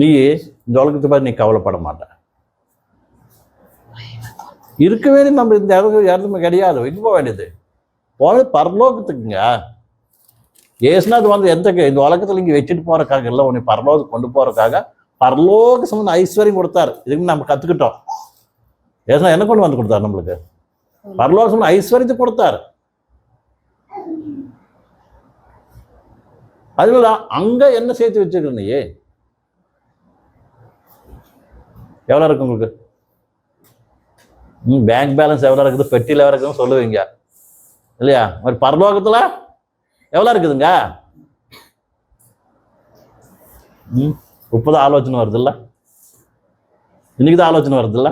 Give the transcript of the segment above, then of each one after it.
நீ இந்த உலகத்தை பற்றி நீ கவலைப்பட மாட்டேன் இருக்க வேண்டிய நம்ம இந்த இடத்துல இடத்துமே கிடையாது. இது போக வேண்டியது. போனது பரலோகத்துக்குங்க. ஏசுனாது வந்து எந்த இந்த உலகத்துல இங்கே வச்சுட்டு போகிறக்காக இல்லை உன்னை பரலோகத்துக்கு கொண்டு போறதுக்காக பரலோக சம்பந்த ஐஸ்வர்யம் கொடுத்தாரு. இதுக்கு நம்ம கத்துக்கிட்டோம். ஏசுனா என்ன கொண்டு வந்து கொடுத்தாரு நம்மளுக்கு? பரலோக சம்பந்த ஐஸ்வர்யத்தை கொடுத்தாரு. அதுல அங்க என்ன சேர்த்து வச்சிருக்க நீ எவ்வளோ இருக்கு உங்களுக்கு? ம் பேங்க் பேலன்ஸ் எவ்வளோ இருக்குது? பெட்டியில் எவ்வளோ இருக்குதுன்னு சொல்லுவீங்க. இல்லையா? ஒரு பரலோகத்தில் எவ்வளோ இருக்குதுங்க? ம் இப்போதான் ஆலோசனை வருதுல்ல? இன்னைக்கு தான் ஆலோசனை வருதுல்ல?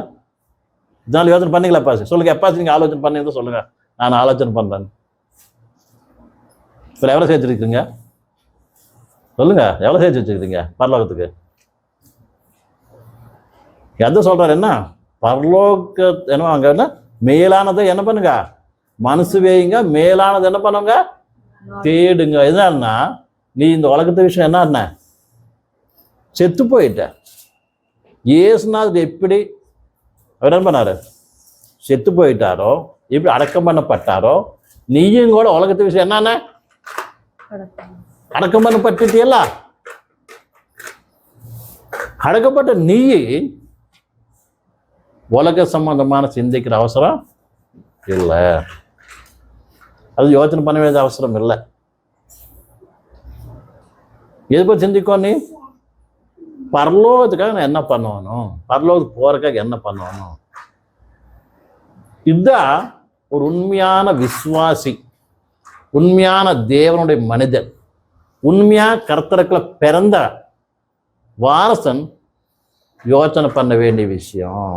இதனால யோசனை பண்ணீங்களா எப்பாச்சு சொல்லுங்கள் எப்பா நீங்கள் ஆலோசனை பண்ணீங்க சொல்லுங்கள் நான் ஆலோசனை பண்ணுறேன் இப்போ எவ்வளோ சேர்த்துருக்குங்க சொல்லுங்கள் எவ்வளோ சேர்த்து வச்சுருக்கீங்க பரலோகத்துக்கு? எதை சொல்றாரு என்ன? பரலோக என்ன அங்கே என்ன? மேலானதை என்ன பண்ணுங்க? மனசு வேயுங்க மேலானது என்ன பண்ணுங்க? தேடுங்க. என்னன்னா நீ இந்த உலகத்து விஷயம் என்ன என்ன செத்து போயிட்ட. ஏசுநாதர் எப்படி அவர் என்ன பண்ணார்? செத்து போயிட்டாரோ எப்படி அடக்கம் பண்ணப்பட்டாரோ நீயும் கூட உலகத்து விஷயம் என்னன்னா அடக்கம் பண்ணப்பட்டுட்டியல்ல? அடக்கப்பட்ட நீ உலக சம்பந்தமான சிந்திக்கிற அவசரம் இல்லை. அது யோசனை பண்ண வேண்டிய அவசரம் இல்லை. எது போய் சிந்திக்கோ நீ? பரலோகத்துக்காக நான் என்ன பண்ணணும் பரலோகத்துக்கு போறதுக்காக என்ன பண்ணணும் இதுதான் ஒரு உண்மையான விஸ்வாசி உண்மையான தேவனுடைய மனிதன் உண்மையாக கர்த்தருக்குள்ள பிறந்த வாரசன் யோசனை பண்ண வேண்டிய விஷயம்.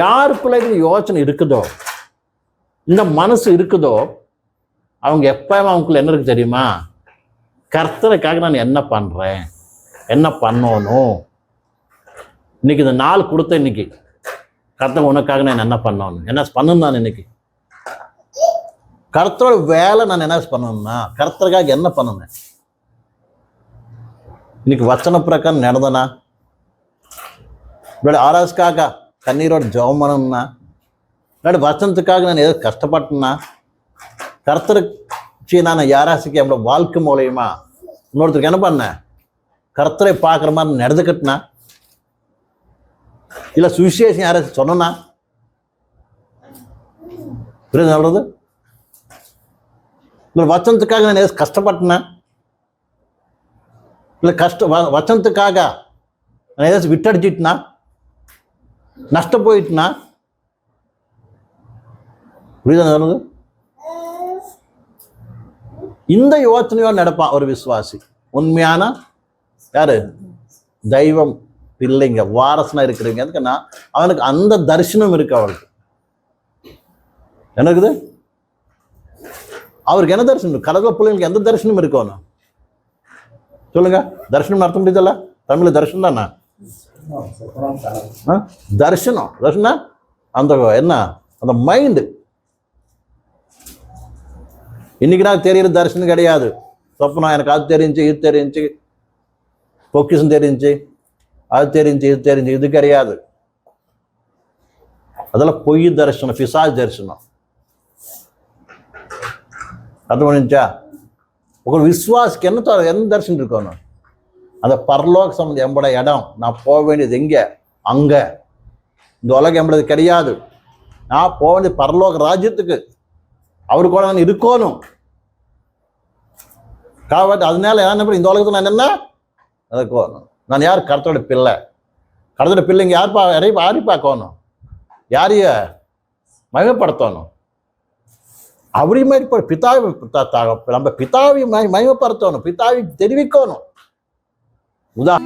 யாருக்குள்ள இந்த யோசனை இருக்குதோ இந்த மனசு இருக்குதோ அவங்க எப்பவும் அவங்களுக்குள்ள என்ன இருக்கு தெரியுமா? கர்த்தருக்காக நான் என்ன பண்றேன்? என்ன பண்ணணும்? இன்னைக்கு இந்த நாள் கொடுத்த இன்னைக்கு கர்த்தர் உனக்காக நான் என்ன பண்ணணும்? என்ன பண்ணணும் நான் இன்னைக்கு? கர்த்தரோட வேலை நான் என்ன பண்ணணும்னா கர்த்தருக்காக என்ன பண்ணணும்? இன்னைக்கு வச்சன பிரகாரம் நடந்தனா இவ்வளோ ஆராய்ச்சிக்காக கண்ணீரோட ஜெபம் பண்ணணும்னா வசனத்துக்காக நான் ஏதோ கஷ்டப்பட்டேன்னா கர்த்தருக்கு நான் யாராசிக்கு நம்மளோட வாழ்க்கை மூலயமா இன்னொருத்தருக்கு என்ன பண்ணேன் கர்த்தரை பார்க்குற மாதிரி நடந்துக்கிட்டனா இல்லை சுவிசேஷம் யாராச்சும் சொன்னா புரியுது சொல்கிறது இல்லை வச்சனத்துக்காக நான் ஏதாவது கஷ்டப்பட்டேன்னா இல்லை கஷ்ட வ வச்சனத்துக்காக நான் ஏதாச்சும் விட்டடிச்சிட்டேனா நஷ்டம் போயிட்டுனா புரியுதா இந்த யோசனையோடு நடப்பான் ஒரு விசுவாசி. உண்மையான யாரு? தெய்வம் பிள்ளைங்க வாரசனா இருக்கிறவங்க எதுக்குன்னா அவனுக்கு அந்த தரிசனம் இருக்கு அவளுக்கு. என்ன இருக்குது அவருக்கு என்ன தரிசனம்? இருக்கு? கடவுள் பிள்ளைங்களுக்கு எந்த தரிசனம் இருக்கணும் சொல்லுங்க. தரிசனம் நடத்த முடியுதல்ல? தமிழ் தரிசனம் தானே? தரிசனம் தரிசனம் அந்த என்ன அந்த மைண்டு இன்னைக்கு நான் தெரியுற தரிசனம் கிடையாது சொப்பனம் எனக்கு அது தெரிஞ்சு இது தெரிஞ்சு பொக்கிஷம் தெரிஞ்சு அது தெரிஞ்சு இது தெரிஞ்சு இது கிடையாது அதெல்லாம் பொய் தரிசனம் பிசாஜ் தரிசனம் அது பண்ணிச்சா ஒரு விசுவாசிக்கு என்ன தர என்ன தரிசனம் இருக்கணும் அந்த பரலோக சம்பந்தம் எம்பட இடம் நான் போக வேண்டியது எங்கே? அங்கே. இந்த உலகம் எம்பளது கிடையாது. நான் போக வேண்டியது பரலோக ராஜ்யத்துக்கு அவரு கூட நான் இருக்கணும். காவட்டு அதனால என்ன இந்த உலகத்தில் நான் என்ன இருக்கணும் நான் யார் கருத்தோட பிள்ளை? கருத்தோட பிள்ளைங்க யார் பா யாரையும் யாரி பார்க்கணும்? யாரைய மகிமைப்படுத்தணும்? அவரையும் இப்போ பிதாவை பித்தா- நம்ம பிதாவை மகிமைப்படுத்தணும். பிதாவை தெரிவிக்கணும். 우다.